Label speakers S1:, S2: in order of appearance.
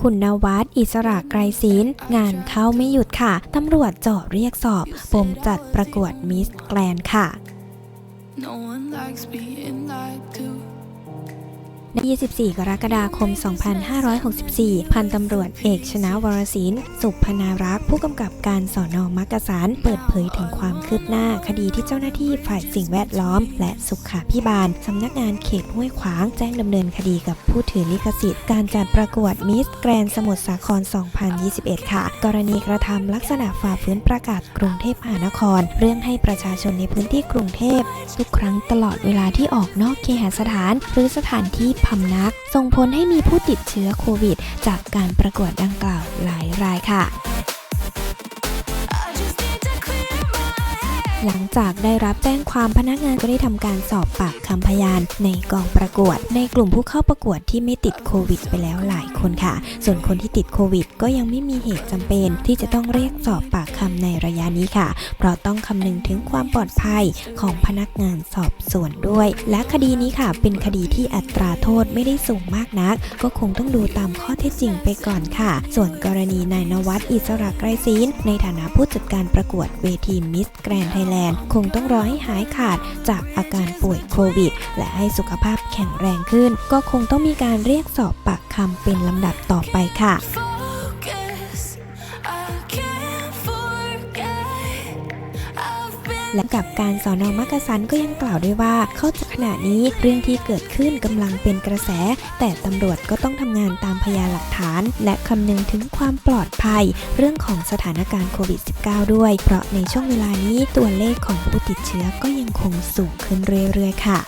S1: คุณนวัดอิสระไกรศิลป์งานเข้าไม่หยุดค่ะ ตำรวจเจาะเรียกสอบปมจัดประกวดมิสแกรนค่ะ
S2: No one likes being lied to.
S1: ใน 24 กรกฎาคม 2564 พันตำรวจเอกชนะวรศิลป์สุพนารักษ์ผู้กำกับการสอนอมักกะสันเปิดเผยถึงความคืบหน้า คดีที่เจ้าหน้าที่ฝ่ายสิ่งแวดล้อม และสุขาพิบาลสำนักงานเขตห้วยขวางแจ้งดำเนินคดีกับผู้ถือลิขสิทธิ์การจัดประกวดมิสแกรนสมุทรสาคร 2021 ค่ะ กรณีกระทำลักษณะฝ่าฝืนประกาศกรุงเทพมหานคร เรื่องให้ประชาชนในพื้นที่กรุงเทพทุกครั้งตลอดเวลาที่ออกนอกเคหสถาน หรือสถานที่พำนัก ส่งผลให้มีผู้ติดเชื้อโควิด จากการประกวดดังกล่าวหลายรายค่ะ หลังจากได้รับแจ้งความพนักงานก็ได้ทำการสอบปากคำพยานในกองประกวด ในกลุ่มผู้เข้าประกวดที่ไม่ติดโควิด ไปแล้วหลายคนค่ะ ส่วนคนที่ติดโควิด ก็ยังไม่มีเหตุจำเป็น ที่จะต้องเรียกสอบปากคำในระยะนี้ค่ะ เพราะต้องคำนึงถึงความปลอดภัยของพนักงานสอบสวนด้วย และคดีนี้ค่ะ เป็นคดีที่อัตราโทษไม่ได้สูงมากนัก ก็คงต้องดูตามข้อเท็จจริงไปก่อนค่ะ ส่วนกรณีนายนวัดอิสระไกรศีลในฐานะผู้จัดการประกวดเวทีมิสแกรนไทยแลนด์คงต้องรอให้หายขาดจากอาการป่วยโควิด และให้สุขภาพแข็งแรงขึ้น ก็คงต้องมีการเรียกสอบปากคำเป็นลำดับต่อไปค่ะ และกับการสอนอมักกะสันก็ยังกล่าวด้วยว่าเข้าใจขณะนี้เรื่องที่เกิดขึ้นกำลังเป็นกระแส แต่ตำรวจก็ต้องทำงานตามพยานหลักฐาน และคำนึงถึงความปลอดภัย เรื่องของสถานการณ์โควิด -19 ด้วย เพราะในช่วงเวลานี้ตัวเลขของผู้ติดเชื้อก็ยังคงสูงขึ้นเรื่อยๆค่ะ